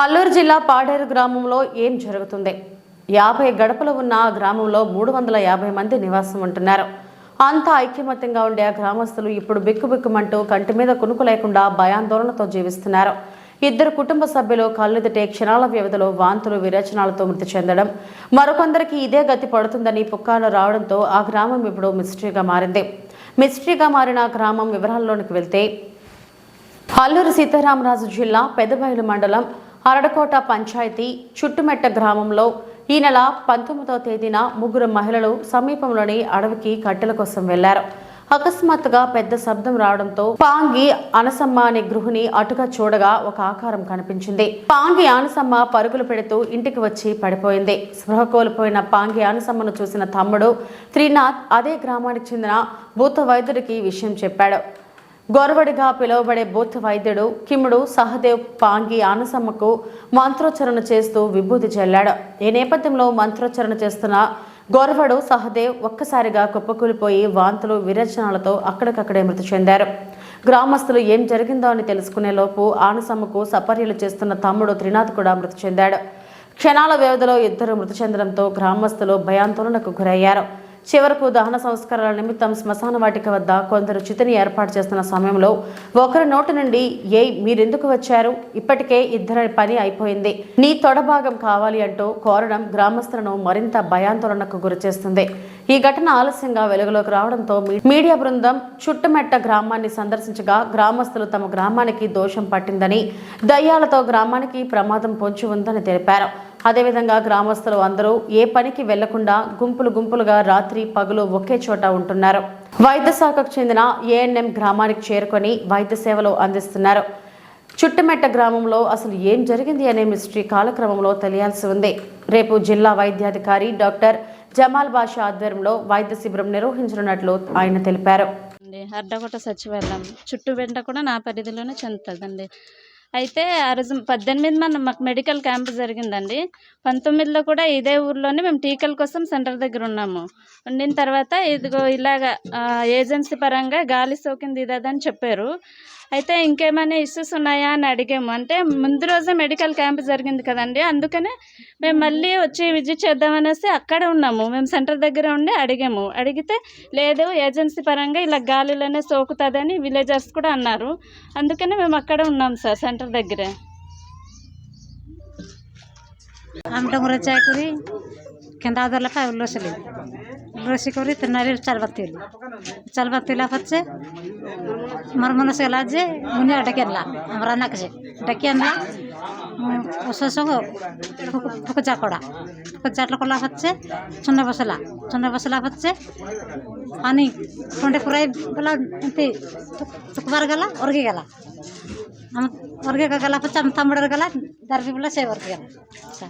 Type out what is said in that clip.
అల్లూరు జిల్లా పాడేరు గ్రామంలో ఏం జరుగుతుంది? యాభై గడపలు ఉన్న ఆ గ్రామంలో మూడు వందల యాభై మంది నివాసం ఉంటున్నారు. అంతా ఐక్యమత్యంగా ఉండే ఆ గ్రామస్తులు ఇప్పుడు బిక్కుబిక్కుమంటూ కంటి మీద కునుకు లేకుండా భయాందోళనతో జీవిస్తున్నారు. ఇద్దరు కుటుంబ సభ్యులు కళ్ళెదుటే క్షణాల వ్యవధిలో వాంతులు విరేచనాలతో మృతి చెందడం. మరికొందరికి ఇదే గతి పడుతుందని పుక్కాలు రావడంతో ఆ గ్రామం ఇప్పుడు మిస్టరీగా మారింది. మిస్టరీగా మారిన ఆ గ్రామం వివరాల్లోనికి వెళ్తే అల్లూరు సీతారామరాజు జిల్లా పెదబయలు మండలం అరడకోట పంచాయతీ చుట్టుమెట్ట గ్రామంలో ఈ నెల పంతొమ్మిదవ తేదీన ముగ్గురు మహిళలు సమీపంలోని అడవికి కట్టెల కోసం వెళ్ళారు. అకస్మాత్తుగా పెద్ద శబ్దం రావడంతో పాంగి అనసమ్మ అనే గృహిణి అటుగా చూడగా ఒక ఆకారం కనిపించింది. పాంగి ఆనసమ్మ పరుగులు పెడుతూ ఇంటికి వచ్చి పడిపోయింది. స్పృహ కోల్పోయిన పాంగి ఆనసమ్మను చూసిన తమ్ముడు త్రినాథ్ అదే గ్రామానికి చెందిన భూత వైద్యుడికి విషయం చెప్పాడు. గొరవడిగా పిలువబడే బూత్ వైద్యుడు కిముడు సహదేవ్ పాంగి ఆనసమ్మకు మంత్రోచ్చరణ చేస్తూ విభూతి చెల్లాడు. ఈ నేపథ్యంలో మంత్రోచ్చరణ చేస్తున్న గొరవడు సహదేవ్ ఒక్కసారిగా కుప్పకూలిపోయి వాంతులు విరచనాలతో అక్కడికక్కడే మృతి చెందారు. గ్రామస్తులు ఏం జరిగిందో అని తెలుసుకునే లోపు ఆనసమ్మకు సపర్యలు చేస్తున్న తమ్ముడు త్రినాథ్ కూడా మృతి చెందాడు. క్షణాల వ్యవధిలో ఇద్దరు మృతి చెందడంతో గ్రామస్తులు భయాందోళనకు గురయ్యారు. చివరకు దహన సంస్కారాల నిమిత్తం శ్మశాన వాటిక వద్ద కొందరు చితిని ఏర్పాటు చేస్తున్న సమయంలో ఒకరి నోటి నుండి ఏ మీరెందుకు వచ్చారు? ఇప్పటికే ఇద్దరి పని అయిపోయింది. నీ తొడభాగం కావాలి అంటూ కోరడం గ్రామస్తులను మరింత భయాందోళనకు గురిచేస్తుంది. ఈ ఘటన ఆలస్యంగా వెలుగులోకి రావడంతో మీ- మీడియా బృందం చుట్టుమెట్ట గ్రామాన్ని సందర్శించగా గ్రామస్తులు తమ గ్రామానికి దోషం పట్టిందని దయ్యాలతో గ్రామానికి ప్రమాదం పొంచి ఉందని తెలిపారు. అదేవిధంగా గ్రామస్తులు అందరూ ఏ పనికి వెళ్ళకుండా గుంపులు గుంపులుగా రాత్రి పగులు ఒకే చోట ఉంటున్నారు. వైద్య శాఖకు చెందిన ఏఎన్ఎం గ్రామానికి చేరుకొని వైద్య సేవలు అందిస్తున్నారు. చుట్టుమెట్ట గ్రామంలో అసలు ఏం జరిగింది అనే మిస్టరీ కాలక్రమంలో తెలియాల్సి ఉంది. రేపు జిల్లా వైద్యాధికారి డాక్టర్ జమాల్ బాషా ఆధ్వర్యంలో వైద్య శిబిరం నిర్వహించనున్నట్లు ఆయన తెలిపారు. అండి అడ్డగొట్ట సచివాలయం. చుట్టూ వెంట కూడా నా పరిధిలోనే చెందుతుందండి. అయితే ఆ రోజు పద్దెనిమిది మన మాకు మెడికల్ క్యాంప్ జరిగిందండి. పంతొమ్మిదిలో కూడా ఇదే ఊర్లోనే మేము టీకాల కోసం సెంటర్ దగ్గర ఉన్నాము. ఉండిన తర్వాత ఇదిగో ఇలాగ ఏజెన్సీ పరంగా గాలి సోకింది ఇదని చెప్పారు. అయితే ఇంకేమైనా ఇష్యూస్ ఉన్నాయా అని అడిగాము. అంటే ముందు రోజే మెడికల్ క్యాంప్ జరిగింది కదండి. అందుకనే మేము మళ్ళీ వచ్చి విజిట్ చేద్దామనేసి అక్కడ ఉన్నాము. మేము సెంటర్ దగ్గర ఉండి అడిగాము. అడిగితే లేదు ఏజెన్సీ పరంగా ఇలా గాలిలోనే సోకుతుందని విలేజర్స్ కూడా అన్నారు. అందుకనే మేము అక్కడ ఉన్నాం సార్ సెంటర్ దగ్గరే. आम डोंगराच्या कुरी केंद्रादरला রসি করি, তো নারীর চালবা তুলি চালবা তুলা হচ্ছে, আমার মনে সেলা যে গুনিয়া ডেকে আনলা রান্না কাছে। ডেকে আনলা ওষুধ সঙ্গে ফুকচা কড়া ফুকচাটা কলা হচ্ছে চন্দা বসলা। চন্দা বসলা হচ্ছে, পানি ফোনটা পুরাই গেলা এমনি টুকবার গেলা অর্গে গেলা। আমার অর্গে গেলা হচ্ছে, আমি তামড়ার গেলা দার্বি বলে সে অর্গে গেলা। আচ্ছা।